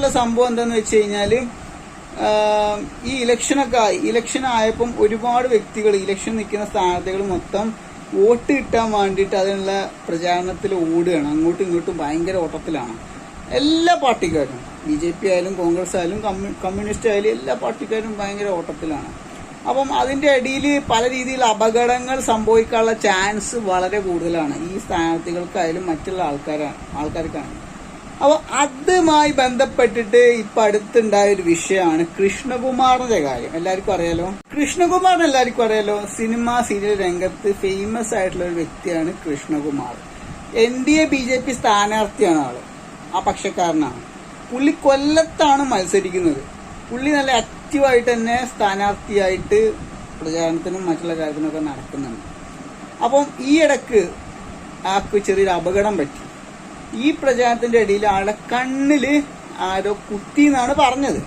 രസമായിട്ടുള്ള സംഭവം എന്താന്ന് വെച്ച് കഴിഞ്ഞാൽ ഈ ഇലക്ഷനൊക്കെ ഇലക്ഷൻ ആയപ്പം ഒരുപാട് വ്യക്തികൾ ഇലക്ഷൻ നിൽക്കുന്ന സ്ഥാനാർത്ഥികൾ മൊത്തം വോട്ട് കിട്ടാൻ വേണ്ടിയിട്ട് അതിനുള്ള പ്രചാരണത്തിൽ ഓടുകയാണ്. അങ്ങോട്ടും ഇങ്ങോട്ടും ഭയങ്കര ഓട്ടത്തിലാണ്. എല്ലാ പാർട്ടിക്കാരും ബി ജെ പി ആയാലും കോൺഗ്രസ് ആയാലും കമ്മ്യൂണിസ്റ്റ് ആയാലും എല്ലാ പാർട്ടിക്കാരും ഭയങ്കര ഓട്ടത്തിലാണ്. അപ്പം അതിന്റെ ഇടയിൽ പല രീതിയിൽ അപകടങ്ങൾ സംഭവിക്കാനുള്ള ചാൻസ് വളരെ കൂടുതലാണ്. ഈ സ്ഥാനാർത്ഥികൾക്കായാലും മറ്റുള്ള ആൾക്കാരാണ് ആൾക്കാർക്കാണ്. അപ്പോൾ അതുമായി ബന്ധപ്പെട്ടിട്ട് ഇപ്പൊ അടുത്തുണ്ടായ ഒരു വിഷയമാണ് കൃഷ്ണകുമാറിന്റെ കാര്യം. എല്ലാവർക്കും അറിയാലോ? കൃഷ്ണകുമാറിന് എല്ലാവർക്കും അറിയാലോ? സിനിമ സീരിയൽ രംഗത്ത് ഫേമസ് ആയിട്ടുള്ള ഒരു വ്യക്തിയാണ് Krishnakumar. N D A B J P സ്ഥാനാർത്ഥിയാണ് ആൾ. ആ പക്ഷക്കാരനാണ്. പുള്ളി കൊല്ലത്താണ് മത്സരിക്കുന്നത്. പുള്ളി നല്ല ആക്റ്റീവായിട്ട് തന്നെ സ്ഥാനാർത്ഥിയായിട്ട് പ്രചാരണത്തിനും മറ്റുള്ള കാര്യത്തിനൊക്കെ നടക്കുന്നുണ്ട്. അപ്പം ഈ ഇടയ്ക്ക് ആക്ക് ചെറിയൊരു അപകടം പറ്റി. ഈ പ്രചാരണത്തിന്റെ ഇടയിൽ ആളുടെ ആരോ കുത്തി എന്നാണ് പറഞ്ഞത്.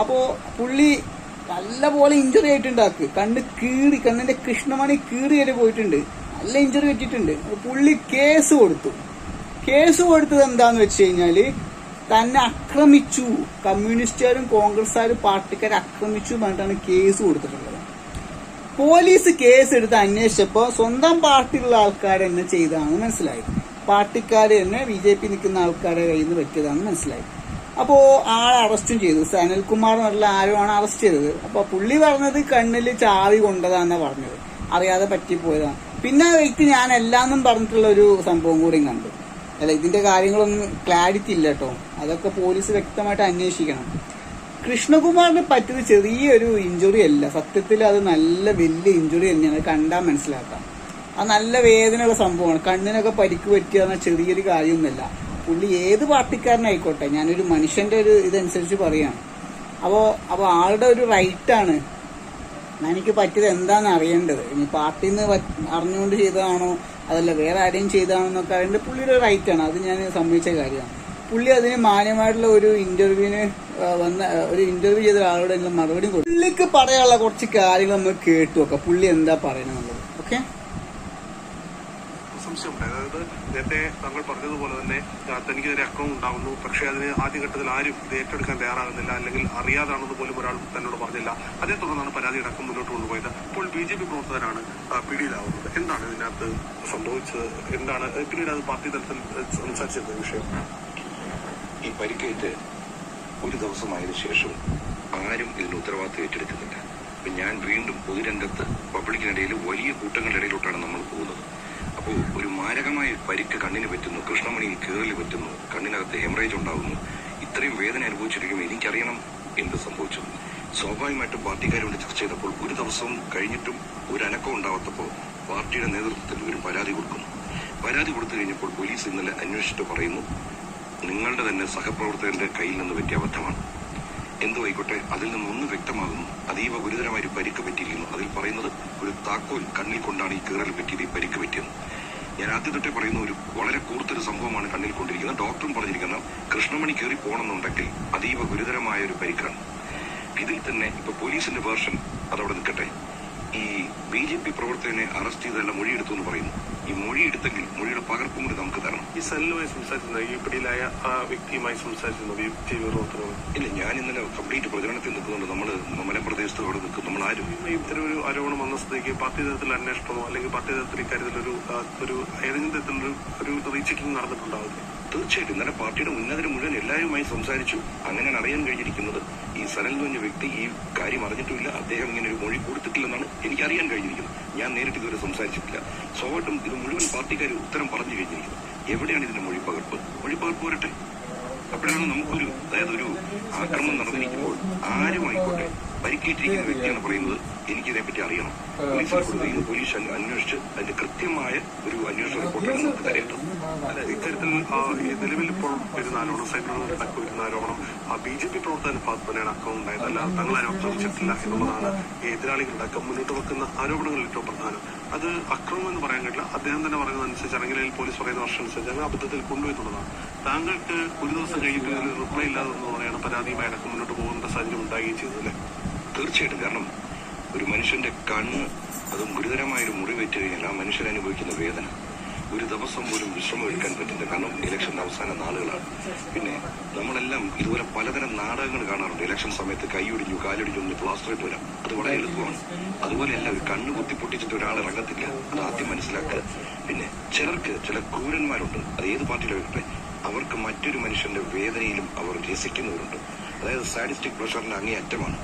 അപ്പോ പുള്ളി നല്ലപോലെ ഇഞ്ചുറി ആയിട്ടുണ്ട് ആൾക്ക് കണ്ണ് കീറി കണ്ണിന്റെ കൃഷ്ണമണി കീറി വരെ പോയിട്ടുണ്ട്. നല്ല ഇഞ്ചുറി പറ്റിയിട്ടുണ്ട്. പുള്ളി കേസ് കൊടുത്തു. കേസ് കൊടുത്തത് എന്താന്ന് വെച്ച് കഴിഞ്ഞാൽ തന്നെ ആക്രമിച്ചു. കമ്മ്യൂണിസ്റ്റുകാരും കോൺഗ്രസ്സുകാരും പാർട്ടിക്കാരെ ആക്രമിച്ചു പറഞ്ഞിട്ടാണ് കേസ് കൊടുത്തിട്ടുള്ളത്. പോലീസ് കേസ് എടുത്ത് അന്വേഷിച്ചപ്പോ സ്വന്തം പാർട്ടിയിലുള്ള ആൾക്കാർ എന്നെ ചെയ്താണെന്ന് മനസ്സിലായി. പാർട്ടിക്കാർ തന്നെ ബി ജെ പി നിൽക്കുന്ന ആൾക്കാരെ കയ്യിൽ നിന്ന് പറ്റിയതാണെന്ന് മനസ്സിലായി. അപ്പോൾ ആളെ അറസ്റ്റും ചെയ്തു. സനൽകുമാർ എന്നുള്ള ആരുമാണ് അറസ്റ്റ് ചെയ്തത്? അപ്പോൾ പുള്ളി പറഞ്ഞത് കണ്ണിൽ ചാവി കൊണ്ടതാണെന്നാണ് പറഞ്ഞത്. അറിയാതെ പറ്റിപ്പോയതാണ് പിന്നെ വ്യക്തി ഞാൻ എല്ലാന്നും പറഞ്ഞിട്ടുള്ള ഒരു സംഭവം കൂടിയും കണ്ടു. അല്ല ഇതിന്റെ കാര്യങ്ങളൊന്നും ക്ലാരിറ്റി ഇല്ല കേട്ടോ അതൊക്കെ പോലീസ് വ്യക്തമായിട്ട് അന്വേഷിക്കണം. കൃഷ്ണകുമാറിന് പറ്റിയത് ചെറിയൊരു ഇഞ്ചുറി അല്ല. സത്യത്തിൽ അത് നല്ല വലിയ ഇഞ്ചുറി തന്നെയാണ്. കണ്ടാൽ മനസ്സിലാക്കാം. അത് നല്ല വേദനയുള്ള സംഭവമാണ്. കണ്ണിനൊക്കെ പരിക്ക് പറ്റുക എന്ന ചെറിയൊരു കാര്യമൊന്നുമല്ല. പുള്ളി ഏത് പാർട്ടിക്കാരനായിക്കോട്ടെ ഞാനൊരു മനുഷ്യന്റെ ഒരു ഇതനുസരിച്ച് പറയാണ്. അപ്പോ അപ്പൊ ആളുടെ ഒരു റൈറ്റാണ് എനിക്ക് പറ്റിയത് എന്താണെന്ന് അറിയേണ്ടത്. ഇനി പാർട്ടിയിൽ നിന്ന് അറിഞ്ഞുകൊണ്ട് ചെയ്തതാണോ അതല്ല വേറെ ആരെയും ചെയ്തതാണോ എന്നൊക്കെ അറിയേണ്ടത് പുള്ളിയുടെ റൈറ്റാണ് അത് ഞാൻ സമ്മതിച്ച കാര്യമാണ്. പുള്ളി അതിന് മാന്യമായിട്ടുള്ള ഒരു ഇന്റർവ്യൂവിന് വന്ന ഒരു ഇന്റർവ്യൂ ചെയ്ത ഒരാളോട് മറുപടി കൊടുത്തു. പുള്ളിക്ക് പറയാനുള്ള കുറച്ച് കാര്യങ്ങൾ നമ്മൾ കേട്ടു നോക്കാം പുള്ളി എന്താ പറയണമെന്നുള്ളത് ഓക്കെ സംശയമുണ്ട് അതായത് നേരത്തെ താങ്കൾ പറഞ്ഞതുപോലെ തന്നെ തനിക്കെതിരെ അക്രമം ഉണ്ടാകുന്നു പക്ഷേ അതിന് ആദ്യഘട്ടത്തിൽ ആരും ഇത് ഏറ്റെടുക്കാൻ തയ്യാറാകുന്നില്ല. അല്ലെങ്കിൽ അറിയാതാണെന്ന് പോലും ഒരാൾ തന്നോട് പറഞ്ഞില്ല. അതേ തുടർന്നാണ് പരാതി അടക്കം മുന്നോട്ട് കൊണ്ടുപോയത്. ഇപ്പോൾ ബി ജെ പി പ്രവർത്തകരാണ് പിടിയിലാവുന്നത്. എന്താണ് ഇതിനകത്ത് സംഭവിച്ചത്? എന്താണ് പിന്നീട് അത് പാർട്ടി തലത്തിൽ സംസാരിച്ചിരുന്ന വിഷയം? ഈ പരിക്കേറ്റ് ഒരു ദിവസമായതിനു ശേഷം ആരും ഇതിന് ഉത്തരവാദിത്വം ഏറ്റെടുക്കുന്നില്ല ഞാൻ വീണ്ടും പൊതുരംഗത്ത് പബ്ലിക്കിനിടയിൽ വലിയ കൂട്ടങ്ങളുടെ ഇടയിലോട്ടാണ് നമ്മൾ പോകുന്നത്. അപ്പോൾ ഒരു മാരകമായ പരിക്ക് കണ്ണിന് പറ്റുന്നു. കൃഷ്ണമണിയിൽ കീറൽ പറ്റുന്നു. കണ്ണിനകത്ത് ഹെമറേജ് ഉണ്ടാകുന്നു. ഇത്രയും വേദന അനുഭവിച്ചിരിക്കുമ്പോൾ എനിക്കറിയണം എന്ത് സംഭവിച്ചു. സ്വാഭാവികമായിട്ടും പാർട്ടിക്കാരോട് ചർച്ച ചെയ്തപ്പോൾ ഒരു ദിവസം കഴിഞ്ഞിട്ടും ഒരു അനക്കം ഉണ്ടാവാത്തപ്പോൾ പാർട്ടിയുടെ നേതൃത്വത്തിൽ ഒരു പരാതി കൊടുക്കുന്നു പരാതി കൊടുത്തു കഴിഞ്ഞപ്പോൾ പോലീസ് ഇന്നലെ അന്വേഷിച്ചിട്ട് പറയുന്നു നിങ്ങളുടെ തന്നെ സഹപ്രവർത്തകന്റെ കയ്യിൽ നിന്ന് പറ്റിയ അബദ്ധമാണ്. എന്തോ ആയിക്കോട്ടെ അതിൽ നിന്ന് ഒന്ന് വ്യക്തമാകുന്നു. അതീവ ഗുരുതരമായി പരിക്ക് പറ്റിയിരിക്കുന്നു. അതിൽ പറയുന്നത് ഒരു താക്കോൽ കണ്ണിൽ കൊണ്ടാണ് ഈ കീറൽ പറ്റിയത് ഈ പരിക്ക് പറ്റിയത്. ഞാൻ ആദ്യം തൊട്ടേ പറയുന്ന ഒരു വളരെ കൂർത്തൊരു സംഭവമാണ് കണ്ണിൽ കൊണ്ടിരിക്കുന്നത്. ഡോക്ടറും പറഞ്ഞിരിക്കുന്ന കൃഷ്ണമണി കയറി പോകണമെന്നുണ്ടെങ്കിൽ അതീവ ഗുരുതരമായ ഒരു പരിക്കാണ് ഇതിൽ തന്നെ ഇപ്പൊ പോലീസിന്റെ വേർഷൻ അതവിടെ നിൽക്കട്ടെ. ഈ ബി ജെ പി പ്രവർത്തകനെ അറസ്റ്റ് ചെയ്തല്ല മൊഴിയെടുത്തു എന്ന് പറയുന്നു. ഈ മൊഴിയെടുത്തെങ്കിൽ മൊഴിയുടെ പകർപ്പും കൂടി നമുക്ക് തരണം. ഈ സെല്ലുമായി സംസാരിച്ചിരുന്ന ഈ പിടിയിലായ ആ വ്യക്തിയുമായി സംസാരിച്ചിരുന്നു ബി പി ഇല്ല ഞാൻ ഇന്നലെ കംപ്ലീറ്റ് പ്രചരണത്തിൽ നിൽക്കുന്നുണ്ട്. നമ്മൾ മലപ്രദേശത്ത് അവിടെ നിൽക്കും. നമ്മൾ ആരും? ഇത്തരം ഒരു ആരോപണം വന്ന സ്ഥിതിക്ക് പാർട്ടി തലത്തിൽ അന്വേഷണമോ അല്ലെങ്കിൽ പാർട്ടി തലത്തിൽ ഇക്കാര്യത്തിലൊരു ഒരു ഏതെങ്കിലും തരത്തിലൊരു ഒരു റീചെക്കിംഗ് നടന്നിട്ടുണ്ടാവില്ലേ. തീർച്ചയായിട്ടും ഇന്നലെ പാർട്ടിയുടെ ഉന്നതര് മുഴുവൻ എല്ലാവരുമായി സംസാരിച്ചു. അങ്ങനെയാണ് അറിയാൻ കഴിഞ്ഞിരിക്കുന്നത്. ഈ സനൽ എന്ന് പറഞ്ഞ വ്യക്തി ഈ കാര്യം അറിഞ്ഞിട്ടുമില്ല. അദ്ദേഹം ഇങ്ങനെ ഒരു മൊഴി കൊടുത്തിട്ടില്ലെന്നാണ് എനിക്ക് അറിയാൻ കഴിഞ്ഞിരിക്കുന്നത്. ഞാൻ നേരിട്ട് ഇതുവരെ സംസാരിച്ചിട്ടില്ല. സ്വാഭാവികം ഇത് മുഴുവൻ പാർട്ടിക്കാർ ഉത്തരം പറഞ്ഞു കഴിഞ്ഞിരിക്കുന്നു. എവിടെയാണ് ഇതിന്റെ മൊഴി പകർപ്പ് മൊഴി പകർപ്പ് വരട്ടെ. അപ്പോഴാണ് നമുക്കൊരു അതായത് ഒരു ആക്രമണം നടന്നിരിക്കുമ്പോൾ ആരും ആയിക്കോട്ടെ പരിക്കേറ്റിരിക്കുന്ന വ്യക്തിയാണ് പറയുന്നത് എനിക്ക് എനിക്കിതേപ്പറ്റി അറിയണം. പോലീസിൽ കൊടുക്കുകയും പോലീസ് അന്വ- അന്വേഷിച്ച് അതിന്റെ കൃത്യമായ ഒരു അന്വേഷണ റിപ്പോർട്ടാണ് നമുക്ക് തരേണ്ടത് അല്ല ഇത്തരത്തിൽ നിലവിൽ ഇപ്പോൾ വരുന്ന ആരോപണം സൈബർ അടക്കം വരുന്ന ആരോപണം ആ ബി ജെ പി പ്രവർത്തകന്റെ ഭാഗത്ത് തന്നെയാണ് അക്കം ഉണ്ടായത് അല്ല തങ്ങൾ ആരും ആക്രമിച്ചിട്ടില്ല എന്നുള്ളതാണ് ഈ എതിരാളികളുടെ അക്കം മുന്നോട്ട് വെക്കുന്ന ആരോപണങ്ങളിൽ ഏറ്റവും പ്രധാനം. അത് അക്രമം എന്ന് പറയാൻ കഴിയില്ല. അദ്ദേഹം തന്നെ പറയുന്നത് അനുസരിച്ച് അല്ലെങ്കിൽ പോലീസ് പറയുന്ന വർഷം അനുസരിച്ച് അങ്ങനെ അബദ്ധത്തിൽ കൊണ്ടുപോയിട്ടുള്ളതാണ് താങ്കൾക്ക് ഒരു ദിവസം കഴിഞ്ഞിട്ട് റിപ്ലൈ ഇല്ലാതെ പറയുകയാണ് പരാതിയുമായി അടക്കം മുന്നോട്ട് പോകുന്ന സാഹചര്യം ഉണ്ടാകുകയും ചെയ്തത് അല്ലേ തീർച്ചയായിട്ടും. കാരണം ഒരു മനുഷ്യന്റെ കണ്ണ് അതും ഗുരുതരമായ ഒരു മുറിവേറ്റ് കഴിഞ്ഞാൽ ആ മനുഷ്യൻ അനുഭവിക്കുന്ന വേദന. ഒരു ദിവസം പോലും വിശ്രമം എടുക്കാൻ പറ്റില്ല. കാരണം ഇലക്ഷന്റെ അവസാന നാളുകളാണ്. പിന്നെ നമ്മളെല്ലാം ഇതുപോലെ പലതരം നാടകങ്ങൾ കാണാറുണ്ട്. ഇലക്ഷൻ സമയത്ത് കൈയൊടിഞ്ഞു കാലൊടിഞ്ഞു ഒന്ന് പ്ലാസ്റ്റർ ഇട്ട് വരാം അത് വളരെ എളുപ്പമാണ്. അതുപോലെയല്ല ഒരു കണ്ണ് കുത്തി പൊട്ടിച്ചിട്ട് ഒരാൾ ഇറങ്ങത്തില്ല. അത് ആദ്യം മനസ്സിലാക്കുക. പിന്നെ ചിലർക്ക് ചില ക്രൂരന്മാരുണ്ട്. അത് ഏത് പാർട്ടിയിലാകട്ടെ അവർക്ക് മറ്റൊരു മനുഷ്യന്റെ വേദനയിലും അവർ രസിക്കുന്നവരുണ്ട്. അതായത് സാഡിസ്റ്റിക് പ്രഷറിന്റെ അങ്ങേ അറ്റമാണ്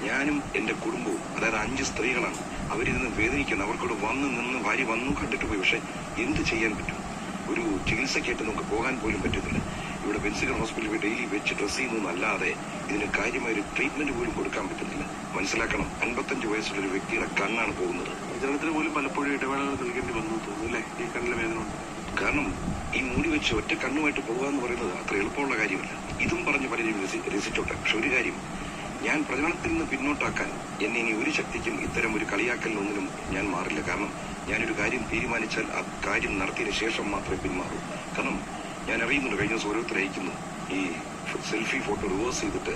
ഞാനും എന്റെ കുടുംബവും അതായത് അഞ്ച് സ്ത്രീകളാണ് അവരിന്ന് വേദനിക്കുന്നു. അവർക്കോട് വന്ന് നിന്ന് വാരി വന്നു കണ്ടിട്ട് പോയി. പക്ഷെ എന്ത് ചെയ്യാൻ പറ്റും? ഒരു ചികിത്സയ്ക്കായിട്ട് നമുക്ക് പോകാൻ പോലും പറ്റത്തില്ല. ഇവിടെ ബെൻസിഗർ ഹോസ്പിറ്റലിൽ ഡെയിലി വെച്ച് ഡ്രസ് ചെയ്യുന്നതല്ലാതെ ഇതിന് കാര്യമായ ഒരു ട്രീറ്റ്മെന്റ് പോലും കൊടുക്കാൻ പറ്റുന്നില്ല മനസ്സിലാക്കണം അൻപത്തഞ്ച് വയസ്സുള്ള ഒരു വ്യക്തിയുടെ കണ്ണാണ് പോകുന്നത്. ജനത്തിന് പോലും പലപ്പോഴും ഇടവേളകൾ നൽകേണ്ടി വന്നു തോന്നുന്നു അല്ലേ? ഈ കണ്ണിലെ വേദന കാരണം ഈ മൂടി വെച്ച് ഒറ്റ കണ്ണുമായിട്ട് പോകുക എന്ന് പറയുന്നത് അത്ര എളുപ്പമുള്ള കാര്യമല്ല. ഇതും പറഞ്ഞ് പലരും രസി- രസിച്ചോട്ടെ. പക്ഷെ ഒരു കാര്യം ഞാൻ പ്രചരണത്തിൽ നിന്ന് പിന്നോട്ടാക്കാൻ എന്നെ ഇനി ഒരു ശക്തിക്കും ഇത്തരം ഒരു കളിയാക്കലിനൊന്നിനും ഞാൻ മാറില്ല. കാരണം ഞാനൊരു കാര്യം തീരുമാനിച്ചാൽ ആ കാര്യം നടത്തിയതിനു ശേഷം മാത്രമേ പിന്മാറൂ. കാരണം ഞാൻ അറിയുന്നുണ്ട് കഴിഞ്ഞ ദിവസം ഓരോരുത്തർ അയക്കുന്നു. ഈ സെൽഫി ഫോട്ടോ റിവേഴ്സ് ചെയ്തിട്ട്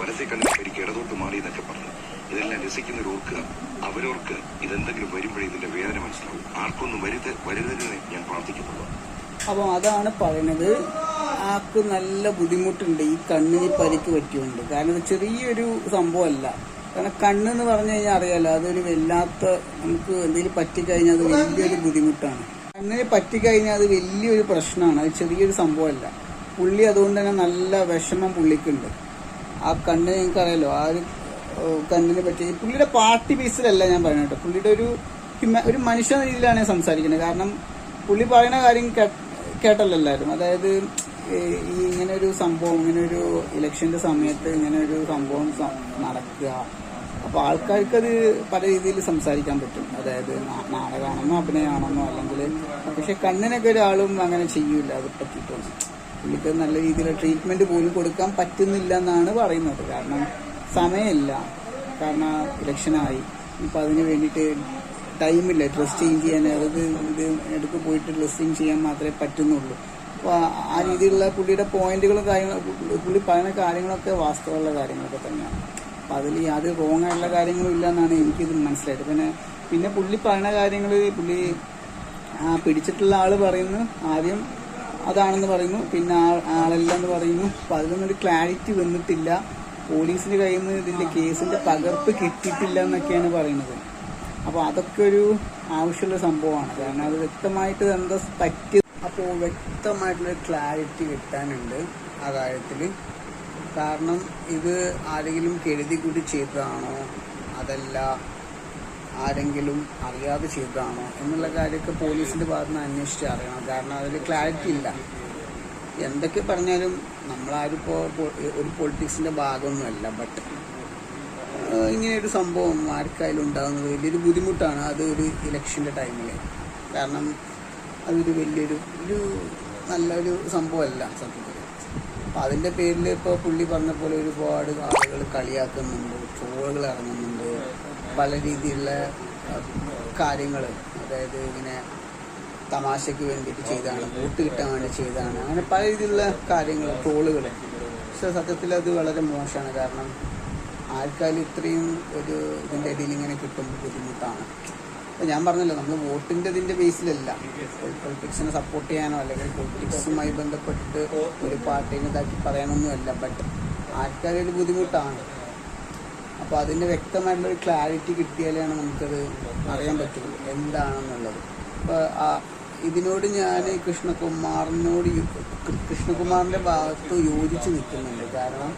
വലത്തെ കണ്ണിൽ ശരിക്കും ഇടതോട്ട് മാറി എന്നൊക്കെ പറഞ്ഞു. ഇതെല്ലാം രസിക്കുന്നവർ ഓർക്കുക. അവരോർക്ക് ഇതെന്തെങ്കിലും വരുമ്പോഴേ ഇതിന്റെ വേദന മനസ്സിലാവും. ആർക്കൊന്നും വരുത് വരുതരുതെന്ന് ഞാൻ പ്രാർത്ഥിക്കുന്നുള്ളൂ അപ്പം അതാണ് പറയുന്നത്. ആൾക്ക് നല്ല ബുദ്ധിമുട്ടുണ്ട്. ഈ കണ്ണിന് പരിക്ക് പറ്റിയുണ്ട്. കാരണം ചെറിയൊരു സംഭവമല്ല. കാരണം കണ്ണ് എന്ന് പറഞ്ഞു കഴിഞ്ഞാൽ അറിയാലോ അതൊരു വല്ലാത്ത നമുക്ക് എന്തെങ്കിലും പറ്റിക്കഴിഞ്ഞാൽ അത് വലിയൊരു ബുദ്ധിമുട്ടാണ്. കണ്ണിന് പറ്റിക്കഴിഞ്ഞാൽ അത് വലിയൊരു പ്രശ്നമാണ്. അത് ചെറിയൊരു സംഭവമല്ല. പുള്ളി അതുകൊണ്ട് തന്നെ നല്ല വിഷമം പുള്ളിക്കുണ്ട്. ആ കണ്ണ് നിങ്ങൾക്കറിയാലോ ആ ഒരു കണ്ണിനെ പറ്റി. പുള്ളിയുടെ പാർട്ടി ബേസിലല്ല ഞാൻ പറയുന്നത് കേട്ടോ. പുള്ളിയുടെ ഒരു ഒരു മനുഷ്യ രീതിയിലാണ് ഞാൻ സംസാരിക്കുന്നത്. കാരണം പുള്ളി പറയുന്ന കാര്യം കേട്ടല്ലോ എല്ലാവരും. അതായത് ഈ ഇങ്ങനെ ഒരു സംഭവം ഇങ്ങനെ ഒരു ഇലക്ഷന്റെ സമയത്ത് ഇങ്ങനെ ഒരു സംഭവം നടക്കുക. അപ്പൊ ആൾക്കാർക്ക് അത് പല രീതിയിൽ സംസാരിക്കാൻ പറ്റും. അതായത് നാടകമാണെന്നോ അഭിനയമാണെന്നോ അല്ലെങ്കിൽ പക്ഷെ കണ്ണിനൊക്കെ ഒരാളും അങ്ങനെ ചെയ്യൂല അത് പറ്റിയിട്ടൊന്നും പുള്ളിക്ക് നല്ല രീതിയിലുള്ള ട്രീറ്റ്മെന്റ് പോലും കൊടുക്കാൻ പറ്റുന്നില്ല എന്നാണ് പറയുന്നത്. കാരണം സമയമില്ല. കാരണം ഇലക്ഷനായി. ഇപ്പൊ അതിന് വേണ്ടിയിട്ട് ടൈമില്ല. ഡ്രസ് ചേഞ്ച് ചെയ്യാൻ അതായത് ഇത് എടുക്ക് പോയിട്ട് ഡ്രസ്സിങ് ചെയ്യാൻ മാത്രമേ പറ്റുന്നുള്ളൂ. അപ്പോൾ ആ രീതിയിലുള്ള പുള്ളിയുടെ പോയിന്റുകളും കാര്യങ്ങളും പുള്ളി പറയുന്ന കാര്യങ്ങളൊക്കെ വാസ്തവമുള്ള കാര്യങ്ങളൊക്കെ തന്നെയാണ്. അപ്പം അതിൽ യാതൊരു റോങ് ആയിട്ടുള്ള കാര്യങ്ങളും ഇല്ല എന്നാണ് എനിക്കിത് മനസ്സിലായത്. പിന്നെ പിന്നെ പുള്ളി പറയുന്ന കാര്യങ്ങൾ പുള്ളി പിടിച്ചിട്ടുള്ള ആൾ പറയുന്നു. ആദ്യം അതാണെന്ന് പറയുന്നു. പിന്നെ ആളല്ല എന്ന് പറയുന്നു. അപ്പൊ അതിനൊന്നും ഒരു ക്ലാരിറ്റി വന്നിട്ടില്ല. പോലീസിന്റെ കയ്യിൽ നിന്ന് ഇതിന്റെ കേസിന്റെ പകർപ്പ് കിട്ടിയിട്ടില്ല എന്നൊക്കെയാണ് പറയുന്നത്. അപ്പൊ അതൊക്കെ ഒരു ആവശ്യമുള്ള സംഭവമാണ്. കാരണം അത് വ്യക്തമായിട്ട് എന്താ പറ്റി അപ്പോൾ വ്യക്തമായിട്ടുള്ള ക്ലാരിറ്റി കിട്ടാനുണ്ട് ആ കാര്യത്തിൽ കാരണം ഇത് ആരെങ്കിലും കരുതി കൂടി ചെയ്തതാണോ? അതല്ല ആരെങ്കിലും അറിയാതെ ചെയ്തതാണോ? എന്നുള്ള കാര്യമൊക്കെ പോലീസിന്റെ ഭാഗത്ത് നിന്ന് അന്വേഷിച്ച് അറിയണം. കാരണം അതിൽ ക്ലാരിറ്റി ഇല്ല. എന്തൊക്കെ പറഞ്ഞാലും നമ്മളാരും ഇപ്പോൾ ഒരു പൊളിറ്റിക്സിന്റെ ഭാഗമൊന്നുമല്ല. ബട്ട് ഇങ്ങനെ ഒരു സംഭവം ആർക്കായാലും ഉണ്ടാകുന്നത് വലിയൊരു ബുദ്ധിമുട്ടാണ്. അത് ഒരു ഇലക്ഷന്റെ ടൈമിൽ കാരണം അതൊരു വലിയൊരു ഒരു നല്ലൊരു സംഭവമല്ല സത്യത്തിൽ. അപ്പം അതിന്റെ പേരിൽ ഇപ്പോൾ പുള്ളി പറഞ്ഞ പോലെ ഒരുപാട് ആളുകൾ കളിയാക്കുന്നുണ്ട് ട്രോളുകൾ ഇറങ്ങുന്നുണ്ട്. പല രീതിയിലുള്ള കാര്യങ്ങൾ അതായത് ഇങ്ങനെ തമാശയ്ക്ക് വേണ്ടിയിട്ട് ചെയ്താണ് വോട്ട് കിട്ടാൻ വേണ്ടി ചെയ്താണ്. അങ്ങനെ പല രീതിയിലുള്ള കാര്യങ്ങൾ ട്രോളുകൾ പക്ഷെ സത്യത്തിൽ അത് വളരെ മോശമാണ്. കാരണം ആർക്കായാലും ഇത്രയും ഒരു ഇതിന്റെ ഇടയിൽ ഇങ്ങനെ കിട്ടുമ്പോൾ ബുദ്ധിമുട്ടാണ്. അപ്പം ഞാൻ പറഞ്ഞല്ലോ നമ്മൾ വോട്ടിന്റെ ഇതിന്റെ ബേസിലല്ല. പൊളിറ്റിക്സിനെ സപ്പോർട്ട് ചെയ്യാനോ അല്ലെങ്കിൽ പൊളിറ്റിക്സുമായി ബന്ധപ്പെട്ടിട്ട് ഒരു പാർട്ടീനെ ഇതാക്കി പറയാനൊന്നുമല്ല ബട്ട് ആൾക്കാരൊരു ബുദ്ധിമുട്ടാണ്. അപ്പോൾ അതിന്റെ വ്യക്തമായിട്ടുള്ള ഒരു ക്ലാരിറ്റി കിട്ടിയാലാണ് നമുക്കത് അറിയാൻ പറ്റുള്ളൂ എന്താണെന്നുള്ളത്. അപ്പോൾ ആ ഇതിനോട് ഞാൻ കൃഷ്ണകുമാറിനോട് കൃഷ്ണകുമാറിന്റെ ഭാഗത്ത് യോജിച്ച് നിൽക്കുന്നുണ്ട്. കാരണം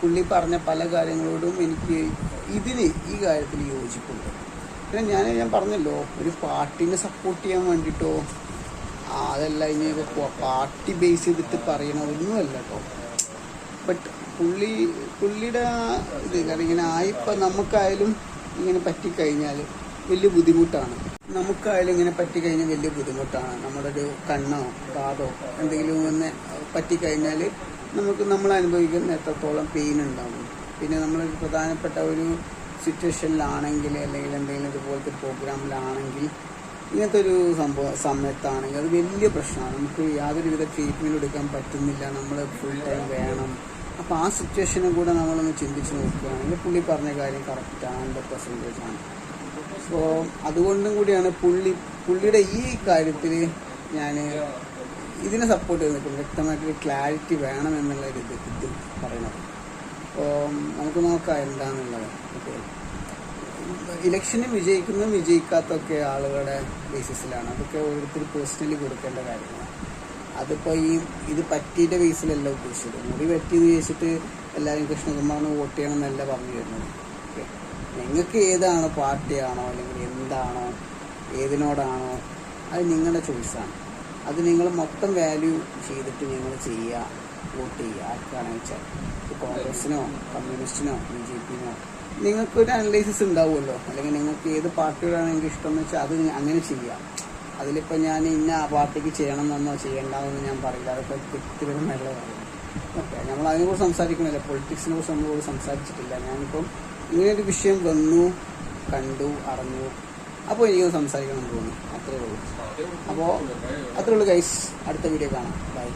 പുള്ളി പറഞ്ഞ പല കാര്യങ്ങളോടും എനിക്ക് ഇതിന് ഈ കാര്യത്തിൽ യോജിപ്പുണ്ട്. പിന്നെ ഞാൻ ഞാൻ പറഞ്ഞല്ലോ ഒരു പാർട്ടിനെ സപ്പോർട്ട് ചെയ്യാൻ വേണ്ടിയിട്ടോ അതല്ല ഇനി പാർട്ടി ബേസ് ചെയ്തിട്ട് പറയണ ഒന്നുമല്ല കേട്ടോ ബട്ട് പുള്ളി പുള്ളിയുടെ ഇത് കാരണം ഇങ്ങനെ ആയിപ്പോൾ നമുക്കായാലും ഇങ്ങനെ പറ്റിക്കഴിഞ്ഞാൽ വലിയ ബുദ്ധിമുട്ടാണ്. നമുക്കായാലും ഇങ്ങനെ പറ്റിക്കഴിഞ്ഞാൽ വലിയ ബുദ്ധിമുട്ടാണ്. നമ്മുടെ ഒരു കണ്ണോ കാതോ എന്തെങ്കിലും ഒന്ന് പറ്റിക്കഴിഞ്ഞാൽ നമുക്ക് നമ്മൾ അനുഭവിക്കുന്ന എത്രത്തോളം പെയിൻ ഉണ്ടാവും. പിന്നെ നമ്മൾ പ്രധാനപ്പെട്ട ഒരു സിറ്റുവേഷനിലാണെങ്കിൽ അല്ലെങ്കിൽ എന്തെങ്കിലും ഇതുപോലത്തെ പ്രോഗ്രാമിലാണെങ്കിൽ ഇങ്ങനത്തെ ഒരു സംഭവം സമയത്താണെങ്കിൽ അത് വലിയ പ്രശ്നമാണ്. നമുക്ക് യാതൊരുവിധ ട്രീറ്റ്മെന്റ് എടുക്കാൻ പറ്റുന്നില്ല. നമ്മൾ ഫുൾ ടൈം വേണം. അപ്പോൾ ആ സിറ്റുവേഷനും കൂടെ നമ്മളൊന്ന് ചിന്തിച്ച് നോക്കുകയാണെങ്കിൽ പുള്ളി പറഞ്ഞ കാര്യം കറക്റ്റാണ് ഹൺഡ്രഡ് പെർസെന്റേജ് ആണ്. സോ അതുകൊണ്ടും കൂടിയാണ് പുള്ളി പുള്ളിയുടെ ഈ കാര്യത്തിൽ ഞാൻ ഇതിനെ സപ്പോർട്ട് ചെയ്ത് നിൽക്കും വ്യക്തമായിട്ടൊരു ക്ലാരിറ്റി വേണം എന്നുള്ള ഒരു ഇത് പറയുന്നത്. അപ്പോൾ നമുക്ക് നോക്കാം എന്താണെന്നുള്ളത് ഓക്കെ. ഇലക്ഷന് വിജയിക്കുന്നതും വിജയിക്കാത്തൊക്കെ ആളുകളുടെ ബേസിസിലാണ് അതൊക്കെ ഓരോരുത്തർ പേഴ്സണലി കൊടുക്കേണ്ട കാര്യങ്ങളാണ് അതിപ്പോൾ ഈ ഇത് പറ്റിയുടെ ബേസിലല്ല ഉദ്ദേശിച്ചത്. മുറി പറ്റിയെന്ന് ചോദിച്ചിട്ട് എല്ലാവരും കൃഷ്ണകുമാറിന് വോട്ട് ചെയ്യണം എന്നല്ല പറഞ്ഞു വരുന്നത്. ഓക്കെ. നിങ്ങൾക്ക് ഏതാണോ പാർട്ടിയാണോ അല്ലെങ്കിൽ എന്താണോ ഏതിനോടാണോ അത് നിങ്ങളുടെ ചോയ്സാണ് അത് നിങ്ങൾ മൊത്തം വാല്യൂ ചെയ്തിട്ട് നിങ്ങൾ ചെയ്യുക വോട്ട് ചെയ്യുക. ആർക്കാണെന്ന് വെച്ചാൽ കോൺഗ്രസിനോ കമ്മ്യൂണിസ്റ്റിനോ ബി ജെ പിനോ നിങ്ങൾക്കൊരു അനലൈസിസ് ഉണ്ടാവുമല്ലോ. അല്ലെങ്കിൽ നിങ്ങൾക്ക് ഏത് പാർട്ടിയോടാണ് എനിക്ക് ഇഷ്ടം എന്ന് വെച്ചാൽ അത് അങ്ങനെ ചെയ്യാം. അതിലിപ്പോൾ ഞാൻ ഇന്ന ആ പാർട്ടിക്ക് ചെയ്യണം എന്നോ ചെയ്യണ്ടെന്നോ ഞാൻ പറയില്ല. അതൊക്കെ വ്യക്തിപരമായിട്ടുള്ള കാര്യം ഓക്കെ നമ്മൾ അതിനെക്കുറിച്ച് സംസാരിക്കണില്ല പൊളിറ്റിക്സിനെ കുറിച്ച് നമ്മളോട് സംസാരിച്ചിട്ടില്ല. ഞാനിപ്പം ഇങ്ങനൊരു വിഷയം വന്നു കണ്ടു അറിഞ്ഞു. അപ്പോൾ എനിക്കൊന്ന് സംസാരിക്കണം എന്ന് തോന്നി അത്രേ ഉള്ളൂ. അപ്പോൾ അത്രേ ഉള്ളൂ ഗൈസ് അടുത്ത വീഡിയോ കാണാം. ബൈ